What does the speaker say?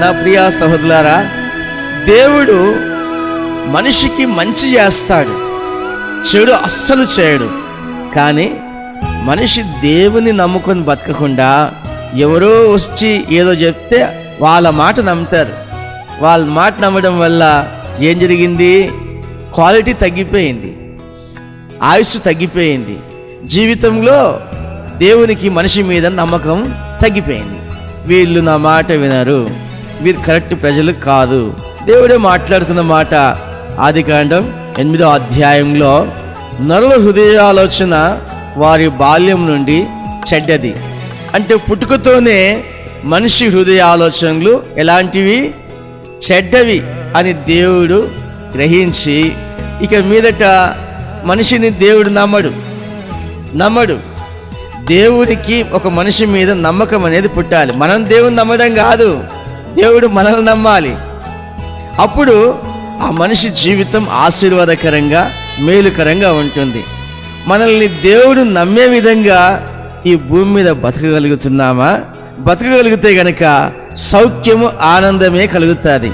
నా ప్రియ సహోదరులారా దేవుడు మనిషికి మంచి చేస్తాడు చెడు అస్సలు చేయడు. కానీ మనిషి దేవుని నమ్ముకొని బతకకుండా ఎవరో వచ్చి ఏదో చెప్తే వాళ్ళ మాట నమ్ముతారు. వాళ్ళ మాట నమ్మడం వల్ల ఏం జరిగింది? క్వాలిటీ తగ్గిపోయింది ఆయుష్ తగ్గిపోయింది. జీవితంలో దేవునికి మనిషి మీద నమ్మకం తగ్గిపోయింది. వీళ్ళు నా మాట వినరు. వీరు కరెక్ట్ ప్రజలు కాదు. దేవుడే మాట్లాడుతున్న మాట. ఆది కాండం ఎనిమిదో అధ్యాయంలో నరుల హృదయాలోచన వారి బాల్యం నుండి చెడ్డది. అంటే పుట్టుకతోనే మనిషి హృదయ ఆలోచనలు ఎలాంటివి? చెడ్డవి అని దేవుడు గ్రహించి ఇక మీదట మనిషిని దేవుడు నమ్మడు. నమ్మడు. దేవుడికి ఒక మనిషి మీద నమ్మకం అనేది పుట్టాలి. మనం దేవుని నమ్మడం కాదు. దేవుడు మనల్ని నమ్మాలి. అప్పుడు ఆ మనిషి జీవితం ఆశీర్వాదకరంగా మేలుకరంగా ఉంటుంది. మనల్ని దేవుడు నమ్మే విధంగా ఈ భూమి మీద బతకగలుగుతున్నామా? బతకగలిగితే గనక సౌఖ్యము ఆనందమే కలుగుతుంది.